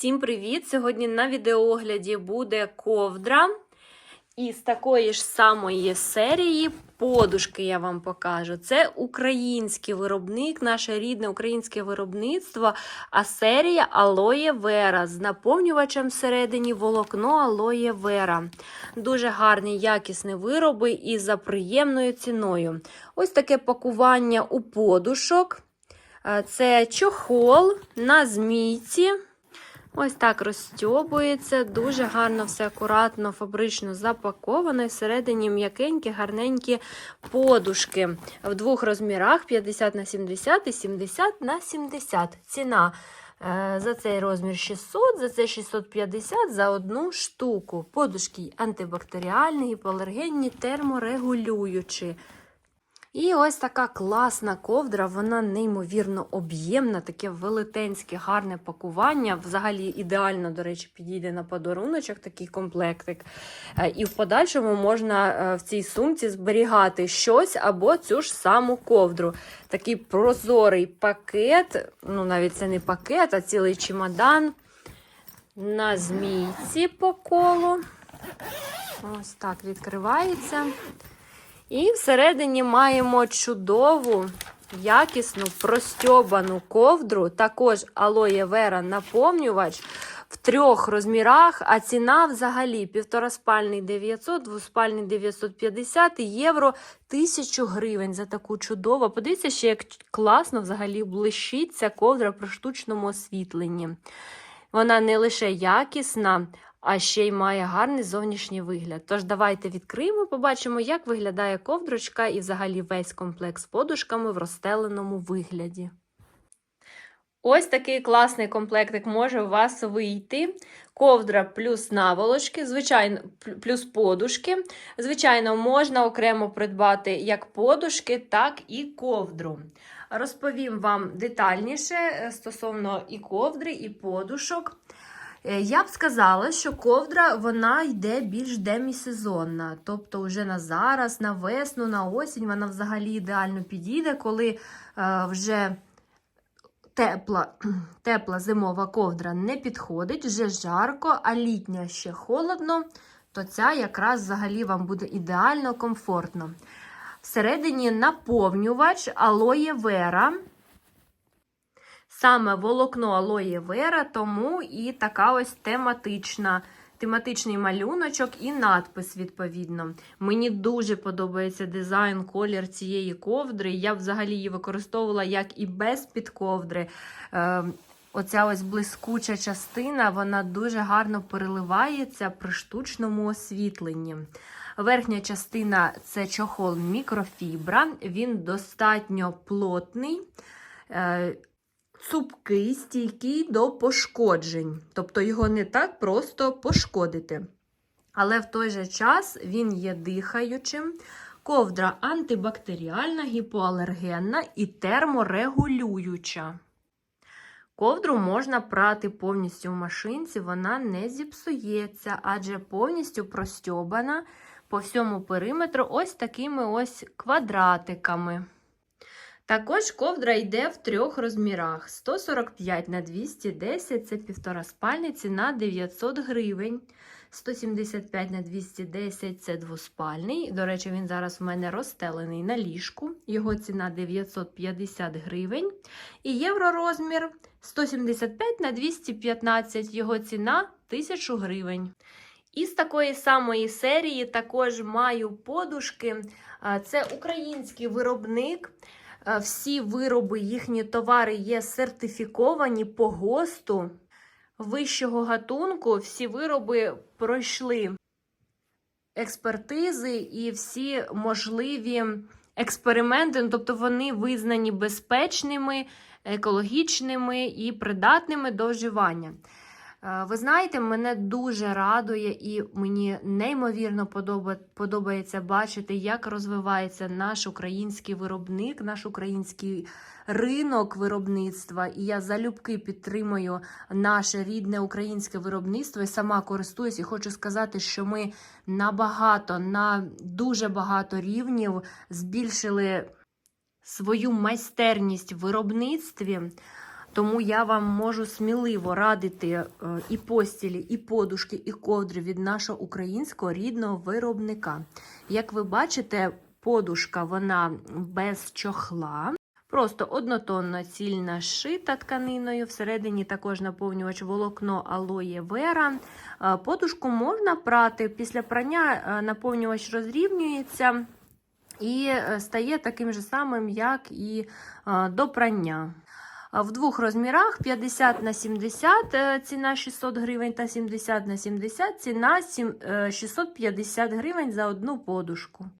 Всім привіт! Сьогодні на відеоогляді буде ковдра. І з такої ж самої серії подушки я вам покажу. Це український виробник, наше рідне українське виробництво, а серія Алоє Вера з наповнювачем всередині волокно Алоє Вера. Дуже гарні, якісні вироби і за приємною ціною. Ось таке пакування у подушок. Е, Це чохол на змійці. Ось так розстьобується, дуже гарно, все акуратно, фабрично запаковано. Всередині м'якенькі, гарненькі подушки в двох розмірах: 50 на 70 і 70 на 70. Ціна е, за цей розмір 600, за це 650 за одну штуку. Подушки антибактеріальні, гіпоалергенні, терморегулюючі. І ось така класна ковдра, вона неймовірно об'ємна, таке велетенське, гарне пакування. Взагалі ідеально, до речі, підійде на подаруночок такий комплектик. Е, І в подальшому можна е, в цій сумці зберігати щось або цю ж саму ковдру. Такий прозорий пакет, ну навіть це не пакет, а цілий чемодан на змійці по колу. Ось так відкривається. І всередині маємо чудову, якісну, простьобану ковдру, також алоє вера наповнювач в трьох розмірах, а ціна взагалі півтораспальний 900, двоспальний 950 євро 1000 гривень за таку чудову. Подивіться, ще як класно взагалі блищить ця ковдра при штучному освітленні. Вона не лише якісна, а ще й має гарний зовнішній вигляд. Тож давайте відкриємо, побачимо, як виглядає ковдрочка і взагалі весь комплекс подушками в розстеленому вигляді. Ось такий класний комплектик може у вас вийти. Ковдра плюс наволочки, звичайно, плюс подушки. Звичайно, можна окремо придбати як подушки, так і ковдру. Розповім вам детальніше е, стосовно і ковдри, і подушок. Е, Я б сказала, що ковдра вона йде більш демісезонна. Тобто, вже на зараз, на весну, на осінь вона взагалі ідеально підійде, коли е, вже тепла, тепла зимова ковдра не підходить, вже жарко, а літня ще холодно, то ця якраз взагалі вам буде ідеально комфортно. Всередині наповнювач алоє вера. Саме волокно алоє вера, тому і така ось тематична, тематичний малюночок і надпис, відповідно. Мені дуже подобається дизайн, колір цієї ковдри. Я взагалі її використовувала як і без підковдри. Е, Оця ось блискуча частина, вона дуже гарно переливається при штучному освітленні. Верхня частина це чохол мікрофібра, він достатньо плотний. Е, цупкий, стійкий до пошкоджень. Тобто його не так просто пошкодити. Але в той же час він є дихаючим. Ковдра антибактеріальна, гіпоалергенна і терморегулююча. Ковдру можна прати повністю в машинці, вона не зіпсується, адже повністю простьобана по всьому периметру ось такими ось квадратиками. Також ковдра йде в трьох розмірах: 145 на 210 це півтора спальні, ціна 900 гривень. 175 на 210 це двоспальний. До речі, він зараз у мене розстелений на ліжку. Його ціна 950 гривень. І євророзмір 175 на 215, його ціна 1000 гривень. Із такої самої серії також маю подушки. Це український виробник. Е, Всі вироби, їхні товари є сертифіковані по ГОСТу вищого гатунку. Всі вироби пройшли експертизи і всі можливі експерименти, ну, тобто вони визнані безпечними, екологічними і придатними до вживання. Е, Ви знаєте, мене дуже радує і мені неймовірно подоба- подобається бачити, як розвивається наш український виробник, наш український ринок виробництва. І я залюбки підтримую наше рідне українське виробництво і сама користуюсь. І хочу сказати, що ми набагато, на дуже багато рівнів збільшили свою майстерність в виробництві. Тому я вам можу сміливо радити е, і постілі, і подушки, і ковдри від нашого українського рідного виробника. Як ви бачите, подушка вона без чохла. Просто однотонна цільна шита тканиною. Всередині також наповнювач волокно алоє вера. Е, Подушку можна прати. Після прання е, наповнювач розрівнюється і стає таким же самим, як і до прання. В двох розмірах 50 на 70 е, ціна 600 гривень та 70 на 70 ціна сім- е, 650 гривень за одну подушку.